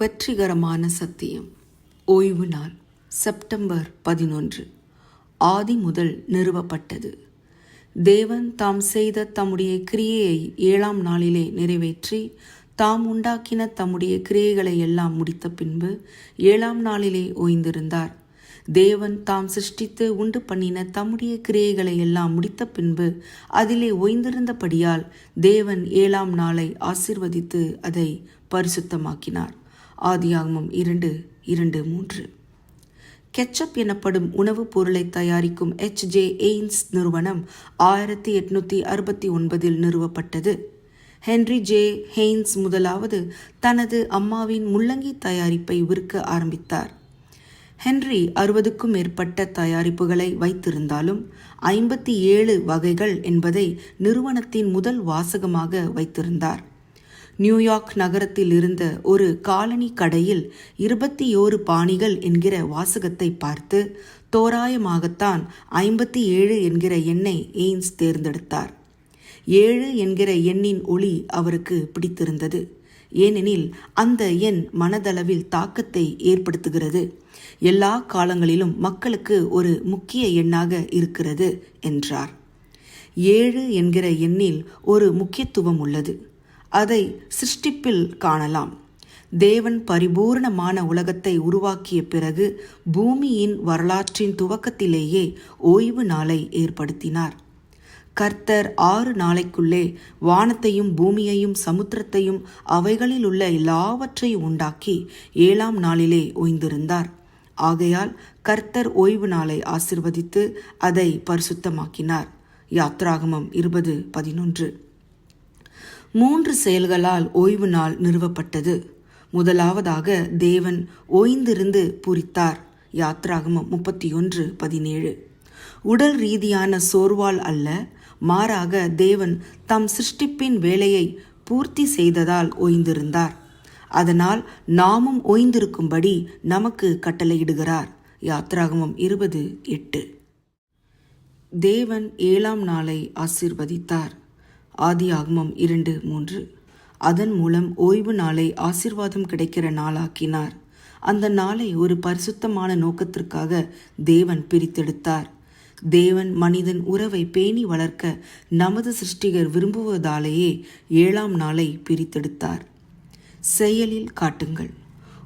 வெற்றிகரமான சத்தியம். ஓய்வு நாள் செப்டம்பர் பதினொன்று. ஆதி முதல் நிறுவப்பட்டது. தேவன் தாம் செய்த தம்முடைய கிரியையை ஏழாம் நாளிலே நிறைவேற்றி தாம் உண்டாக்கின தம்முடைய கிரியைகளை எல்லாம் முடித்த பின்பு ஏழாம் நாளிலே ஓய்ந்திருந்தார். தேவன் தாம் சிருஷ்டித்து உண்டு பண்ணின தம்முடைய கிரியைகளை எல்லாம் முடித்த பின்பு அதிலே ஓய்ந்திருந்தபடியால் தேவன் ஏழாம் நாளை ஆசிர்வதித்து அதை பரிசுத்தமாக்கினார். ஆதியாகமம் இரண்டு இரண்டு மூன்று. கெச்சப் எனப்படும் உணவுப் பொருளை தயாரிக்கும் எச். ஜே. எய்ன்ஸ் நிறுவனம் ஆயிரத்தி எட்நூத்தி அறுபத்தி ஒன்பதில் நிறுவப்பட்டது. Henry J. ஹெய்ன்ஸ் முதலாவது தனது அம்மாவின் முள்ளங்கி தயாரிப்பை விற்க ஆரம்பித்தார். ஹென்றி அறுபதுக்கும் மேற்பட்ட தயாரிப்புகளை வைத்திருந்தாலும் ஐம்பத்தி ஏழு வகைகள் என்பதை நிறுவனத்தின் முதல் வாசகமாக வைத்திருந்தார். நியூயார்க் நகரத்தில் இருந்த ஒரு காலனி கடையில் இருபத்தி ஓரு பாணிகள் என்கிற வாசகத்தை பார்த்து தோராயமாகத்தான் ஐம்பத்தி ஏழு என்கிற எண்ணை எய்ன்ஸ் தேர்ந்தெடுத்தார். ஏழு என்கிற எண்ணின் ஒளி அவருக்கு பிடித்திருந்தது. ஏனெனில் அந்த எண் மனதளவில் தாக்கத்தை ஏற்படுத்துகிறது. எல்லா காலங்களிலும் மக்களுக்கு ஒரு முக்கிய எண்ணாக இருக்கிறது என்றார். ஏழு என்கிற எண்ணில் ஒரு முக்கியத்துவம் உள்ளது. அதை சிருஷ்டிப்பில் காணலாம். தேவன் பரிபூர்ணமான உலகத்தை உருவாக்கிய பிறகு பூமியின் வரலாற்றின் துவக்கத்திலேயே ஓய்வு நாளை ஏற்படுத்தினார். கர்த்தர் ஆறு நாளைக்குள்ளே வானத்தையும் பூமியையும் சமுத்திரத்தையும் அவைகளில் உள்ள எல்லாவற்றையும் உண்டாக்கி ஏழாம் நாளிலே ஓய்ந்திருந்தார். ஆகையால் கர்த்தர் ஓய்வு நாளை ஆசிர்வதித்து அதை பரிசுத்தமாக்கினார். யாத்ராகமம் இருபது பதினொன்று. மூன்று செயல்களால் ஓய்வு நாள் நிறுவப்பட்டது. முதலாவதாக தேவன் ஓய்ந்திருந்து பூரித்தார். யாத்ராகமம் முப்பத்தி ஒன்று பதினேழு. உடல் ரீதியான சோர்வால் அல்ல மாறாக தேவன் தம் சிருஷ்டிப்பின் வேலையை பூர்த்தி செய்ததால் ஓய்ந்திருந்தார். அதனால் நாமும் ஓய்ந்திருக்கும்படி நமக்கு கட்டளையிடுகிறார். யாத்ராகமம் இருபது எட்டு. தேவன் ஏழாம் நாளை ஆசிர்வதித்தார். ஆதியாகமம் இரண்டு மூன்று. அதன் மூலம் ஓய்வு நாளை ஆசிர்வாதம் கிடைக்கிற நாளாக்கினார். அந்த நாளை ஒரு பரிசுத்தமான நோக்கத்திற்காக தேவன் பிரித்தெடுத்தார். தேவன் மனிதன் உறவை பேணி வளர்க்க நமது சிருஷ்டிகர் விரும்புவதாலேயே ஏழாம் நாளை பிரித்தெடுத்தார். செயலில் காட்டுங்கள்.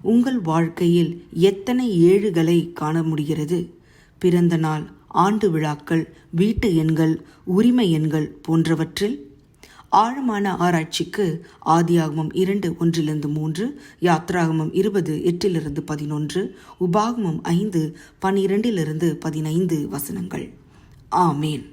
உங்கள் வாழ்க்கையில் எத்தனை ஏழுகளை காண முடிகிறது? பிறந்த நாள் ஆண்டு விழாக்கள் வீட்டு எண்கள் உரிமை எண்கள் போன்றவற்றில் ஆழமான ஆராய்ச்சிக்கு ஆதியாகமம் இரண்டு ஒன்றிலிருந்து மூன்று யாத்ராகமம் இருபது எட்டிலிருந்து பதினொன்று உபாகமம் ஐந்து பனிரெண்டிலிருந்து பதினைந்து வசனங்கள். ஆமேன்.